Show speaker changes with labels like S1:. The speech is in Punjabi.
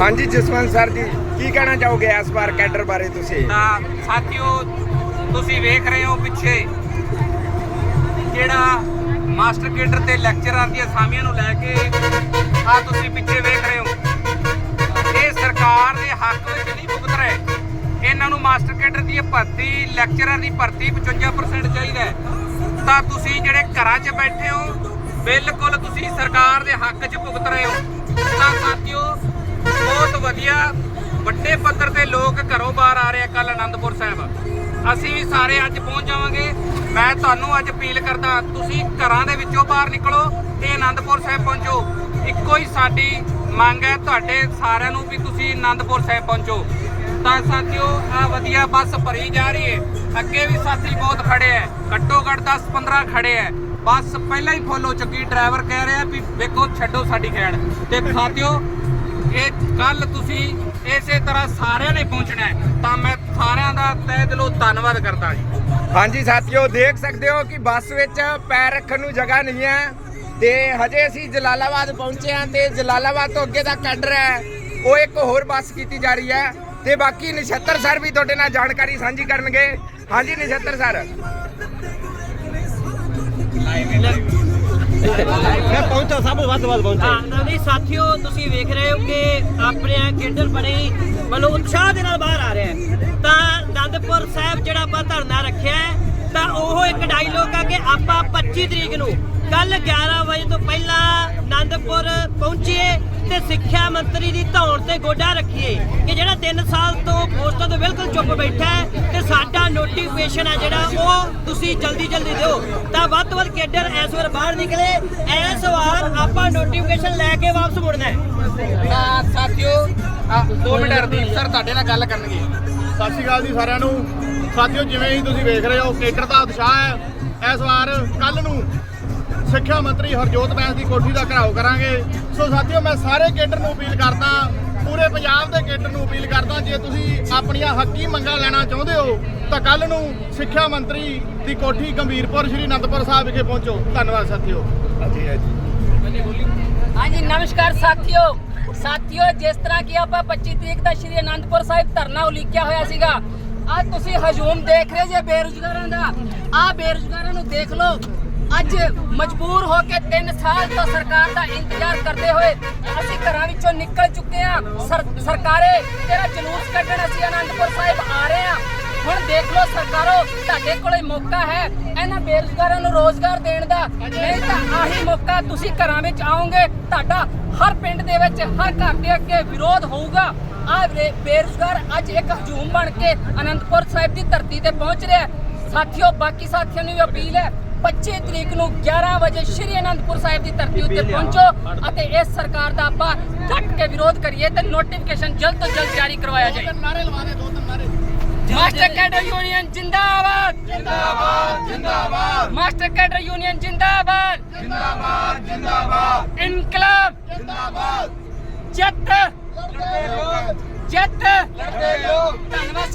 S1: ਹਾਂਜੀ ਜਸਵੰਤ ਸਰ ਜੀ ਕੀ ਕਹਿਣਾ ਚਾਹੋਗੇ ਇਸ ਵਾਰ ਕੈਡਰ ਬਾਰੇ ਤੁਸੀਂ?
S2: ਤਾਂ ਸਾਥੀਓ ਤੁਸੀਂ ਵੇਖ ਰਹੇ ਹੋ ਪਿੱਛੇ ਜਿਹੜਾ ਮਾਸਟਰ ਕੇਡਰ ਤੇ ਲੈਕਚਰਰ ਦੀਆਂ ਅਸਾਮੀਆਂ ਨੂੰ ਲੈ ਕੇ ਆ ਤੁਸੀਂ ਪਿੱਛੇ ਵੇਖ ਰਹੇ ਹੋ। ਇਹ ਸਰਕਾਰ ਦੇ ਹੱਕ ਵਿੱਚ ਨਹੀਂ ਭੁਗਤ ਰਹੇ। ਇਹਨਾਂ ਨੂੰ ਮਾਸਟਰ ਕੇਡਰ ਦੀ ਭਰਤੀ ਲੈਕਚਰਰ ਦੀ ਭਰਤੀ 55% ਚਾਹੀਦਾ ਹੈ। ਤਾਂ ਤੁਸੀਂ ਜਿਹੜੇ ਘਰਾਂ 'ਚ ਬੈਠੇ ਹੋ, ਬਿਲਕੁਲ ਤੁਸੀਂ ਸਰਕਾਰ ਦੇ ਹੱਕ 'ਚ ਭੁਗਤ ਰਹੇ ਹੋ। ਤਾਂ ਸਾਥੀਓ, ਬਹੁਤ ਵਧੀਆ, ਵੱਡੇ ਪੱਧਰ ਤੇ ਲੋਕ ਘਰੋਂ ਬਾਹਰ ਆ ਰਹੇ ਆ ਕੱਲ ਆਨੰਦਪੁਰ ਸਾਹਿਬ। ਅਸੀਂ ਵੀ ਸਾਰੇ ਅੱਜ ਪਹੁੰਚ ਜਾਵਾਂਗੇ। ਮੈਂ ਤੁਹਾਨੂੰ ਅੱਜ ਅਪੀਲ ਕਰਦਾ, ਤੁਸੀਂ ਘਰਾਂ ਦੇ ਵਿੱਚੋਂ ਬਾਹਰ ਨਿਕਲੋ ਤੇ ਆਨੰਦਪੁਰ ਸਾਹਿਬ ਪਹੁੰਚੋ। ਇੱਕੋ ਹੀ ਸਾਡੀ ਮੰਗ ਹੈ ਤੁਹਾਡੇ ਸਾਰਿਆਂ ਨੂੰ ਵੀ ਤੁਸੀਂ ਆਨੰਦਪੁਰ ਸਾਹਿਬ ਪਹੁੰਚੋ। ਤਾਂ ਸਾਥੀਓ ਆ ਵਧੀਆ ਬੱਸ ਭਰੀ ਜਾ ਰਹੀ ਹੈ। ਅੱਗੇ ਵੀ ਸਾਥੀ ਬਹੁਤ ਖੜੇ ਹੈ। ਘੱਟੋ ਘੱਟ 10 15 ਖੜੇ ਹੈ। ਬੱਸ ਪਹਿਲਾਂ ਹੀ ਫੁੱਲ ਹੋ ਚੁੱਕੀ ਡਰਾਈਵਰ ਕਹਿ ਰਿਹਾ ਵੀ ਵੇਖੋ, ਛੱਡੋ ਸਾਡੀ ਖੈੜ। ਤੇ ਸਾਥੀਓ, ਇਹ ਕੱਲ ਤੁਸੀਂ ਇਸੇ ਤਰ੍ਹਾਂ ਸਾਰਿਆਂ ਨੇ ਪਹੁੰਚਣਾ ਤਾਂ ਮੈਂ ਦਿਲੋਂ ਧੰਨਵਾਦ ਕਰਦਾ ਜੀ।
S1: ਹਾਂਜੀ ਸਾਥੀਓ ਦੇਖ ਸਕਦੇ ਹੋ ਕਿ ਬੱਸ ਵਿੱਚ ਪੈਰ ਰੱਖਣ ਨੂੰ ਜਗ੍ਹਾ ਨਹੀਂ ਹੈ ਤੇ ਹਜੇ ਅਸੀਂ ਜਲਾਲਾਬਾਦ ਪਹੁੰਚੇ ਹਾਂ ਤੇ ਜਲਾਲਾਬਾਦ ਤੋਂ ਅੱਗੇ ਦਾ ਕੈਡਰ ਹੈ ਉਹ ਇੱਕ ਹੋਰ ਬੱਸ ਕੀਤੀ ਜਾ ਰਹੀ ਹੈ ਤੇ ਬਾਕੀ ਨਛੱਤਰ ਸਰ ਵੀ ਤੁਹਾਡੇ ਨਾਲ ਜਾਣਕਾਰੀ ਸਾਂਝੀ ਕਰਨਗੇ। ਹਾਂਜੀ ਨਛੱਤਰ ਸਰ।
S3: ਮੈਂ ਪਹੁੰਚਾ ਸਭ ਵੱਧ ਵੱਧ ਪਹੁੰਚਾ।
S4: ਹਾਂ ਨਵਨੀ ਸਾਥੀਓ ਤੁਸੀਂ ਵੇਖ ਰਹੇ ਹੋ ਕਿ ਆਪਣੇ ਕੇਂਦਰ ਬੜੇ ਮਤਲਬ ਉਤਸ਼ਾਹ ਦੇ ਨਾਲ ਬਾਹਰ ਆ ਰਿਹਾ ਹੈ ਤਾਂ ਆਨੰਦਪੁਰ ਸਾਹਿਬ ਜਿਹੜਾ ਆਪਾਂ ਧਰਨਾ ਰੱਖਿਆ ਹੈ, ਤਾਂ ਉਹ ਇੱਕ ਡਾਇਲੋਗ ਆ ਕਿ ਆਪਾਂ 25 ਤਰੀਕ ਨੂੰ ਕੱਲ 11 ਵਜੇ ਤੋਂ ਪਹਿਲਾਂ ਆਨੰਦਪੁਰ ਪਹੁੰਚੀਏ ਤੇ ਸਿੱਖਿਆ ਮੰਤਰੀ ਦੀ ਧੌਣ ਤੇ ਗੋਡਾ ਰੱਖੀਏ ਕਿ ਜਿਹੜਾ 3 ਸਾਲ ਤੋਂ ਪੋਸਟਾਂ ਤੋਂ ਬਿਲਕੁਲ ਚੁੱਪ ਬੈਠਾ ਹੈ ਤੇ ਸਾਡਾ ਨੋਟੀਫਿਕੇਸ਼ਨ ਹੈ ਜਿਹੜਾ, ਉਹ ਤੁਸੀਂ ਜਲਦੀ ਜਲਦੀ ਦਿਓ। ਤਾਂ ਵੱਧ ਤੋਂ ਵੱਧ ਕੇਡਰ ਇਸ ਵਾਰ ਬਾਹਰ ਨਿਕਲੇ, ਇਸ ਵਾਰ ਆਪਾਂ ਨੋਟੀਫਿਕੇਸ਼ਨ ਲੈ ਕੇ ਵਾਪਸ ਮੁੜਨਾ ਹੈ।
S2: ਸਾਥੀਓ 2 ਮਿੰਟ ਹਰਦੀਪ ਸਰ ਤੁਹਾਡੇ ਨਾਲ ਗੱਲ ਕਰਨਗੇ।
S3: ਸਤਿ ਸ਼੍ਰੀ ਅਕਾਲ ਜੀ ਸਾਰਿਆਂ ਨੂੰ। ਸਾਥੀਓ, ਜਿਵੇਂ ਹੀ ਤੁਸੀਂ ਵੇਖ ਰਹੇ ਹੋ ਕੇਡਰ ਦਾ ਉਤਸ਼ਾਹ ਹੈ। ਇਸ ਵਾਰ ਕੱਲ ਨੂੰ ਸਿੱਖਿਆ ਮੰਤਰੀ ਹਰਜੋਤ ਬੈਂਸ ਦੀ ਕੋਠੀ ਦਾ ਘਰਾਓ ਕਰਾਂਗੇ। ਸੋ ਸਾਥੀਓ, ਮੈਂ ਸਾਰੇ ਕੇਡਰ ਨੂੰ ਅਪੀਲ ਕਰਦਾ, ਪੂਰੇ ਪੰਜਾਬ ਦੇ ਕੇਡਰ ਨੂੰ ਅਪੀਲ ਕਰਦਾ, ਜੇ ਤੁਸੀਂ ਆਪਣੀਆਂ ਹੱਕੀ ਮੰਗਾਂ ਲੈਣਾ ਚਾਹੁੰਦੇ ਹੋ, ਤਾਂ ਕੱਲ ਨੂੰ ਸਿੱਖਿਆ ਮੰਤਰੀ ਦੀ ਕੋਠੀ ਗੰਭੀਰਪੁਰ ਸ਼੍ਰੀ ਅਨੰਦਪੁਰ ਸਾਹਿਬ ਵਿਖੇ ਪਹੁੰਚੋ। ਧੰਨਵਾਦ, ਸਾਥੀਓ।
S1: ਹਾਂਜੀ ਹਾਂਜੀ।
S5: ਹਾਂਜੀ, ਨਮਸਕਾਰ, ਸਾਥੀਓ। ਸਾਥੀਓ, ਜਿਸ ਤਰ੍ਹਾਂ ਕਿ ਆਪਾਂ 25 ਤਰੀਕ ਦਾ ਸ਼੍ਰੀ ਅਨੰਦਪੁਰ ਸਾਹਿਬ ਧਰਨਾ ਉਲੀਕਿਆ ਹੋਇਆ ਸੀਗਾ ਅੱਜ ਤੁਸੀਂ ਹਜੂਮ ਦੇਖ ਰਹੇ ਜੇ ਬੇਰੁਜ਼ਗਾਰਾਂ ਦਾ? ਆ ਬੇਰੁਜ਼ਗਾਰਾਂ ਨੂੰ ਦੇਖ ਲਓ, ਅੱਜ ਮਜਬੂਰ ਹੋ ਕੇ 3 ਸਾਲ ਤੋਂ ਸਰਕਾਰ ਦਾ ਇੰਤਜ਼ਾਰ ਕਰਦੇ ਹੋਏ ਅਸੀਂ ਘਰਾਂ ਵਿੱਚੋਂ ਨਿਕਲ ਚੁੱਕੇ ਹਾਂ। ਸਰਕਾਰੇ, ਤੇਰਾ ਜਲੂਸ ਕੱਢਣ ਅਸੀਂ ਅਨੰਦਪੁਰ ਸਾਹਿਬ ਆ ਰਹੇ ਹਾਂ। ਦੇਖ ਲਓ ਸਰਕਾਰੋ ਤੁਹਾਡੇ ਕੋਲੇ ਮੌਕਾ ਹੈ। ਇਹਨਾਂ ਬੇਰੁਜ਼ਗਾਰਾਂ ਨੂੰ ਰੋਜ਼ਗਾਰ ਦੇਣ ਦਾ। ਨਹੀਂ ਤਾਂ ਆਹੀ ਮੌਕਾ ਤੁਸੀਂ ਘਰਾਂ ਵਿੱਚ ਆਓਗੇ ਤੁਹਾਡਾ ਹਰ ਪਿੰਡ ਦੇ ਵਿੱਚ ਹਰ ਘਰ ਦੇ ਅੱਗੇ ਵਿਰੋਧ ਹੋਊਗਾ। ਆ ਬੇਰੁਜ਼ਗਾਰ ਅੱਜ ਇੱਕ ਹਜੂਮ ਬਣ ਕੇ ਅਨੰਦਪੁਰ ਸਾਹਿਬ ਦੀ ਧਰਤੀ ਤੇ ਪਹੁੰਚ ਰਿਹਾ। ਸਾਥੀਓ ਬਾਕੀ ਸਾਥੀਆਂ ਨੂੰ ਵੀ ਅਪੀਲ ਹੈ 25 ਤਰੀਕ ਨੂੰ 11 ਵਜੇ ਸ਼੍ਰੀ ਅਨੰਦਪੁਰ ਸਾਹਿਬ ਦੀ ਧਰਤੀ ਉੱਤੇ ਪਹੁੰਚੋ ਅਤੇ ਇਸ ਸਰਕਾਰ ਦਾ ਆਪਾਂ ਡਟ ਕੇ ਵਿਰੋਧ ਕਰੀਏ ਤੇ ਨੋਟੀਫਿਕੇਸ਼ਨ ਜਲਦ ਤੋਂ ਜਲਦ ਜਾਰੀ ਕਰਵਾਇਆ ਜਾਏ।
S3: ਨਾਰੇ ਲਵਾ ਦੇ ਦੋ ਤਿੰਨ ਨਾਰੇ
S5: ਮਾਸਟਰ ਕੈਡਰ ਯੂਨੀਅਨ ਜਿੰਦਾਬਾਦ। ਜਿੰਦਾਬਾਦ ਜਿੰਦਾਬਾਦ। ਮਾਸਟਰ ਕੈਡਰ ਯੂਨੀਅਨ ਜਿੰਦਾਬਾਦ। ਜਿੰਦਾਬਾਦ ਜਿੰਦਾਬਾਦ। ਇਨਕਲਾਬ। ਜਿੰਦਾਬਾਦ। ਜਿੱਤ। ਜਿੱਤ। ਧੰਨਵਾਦ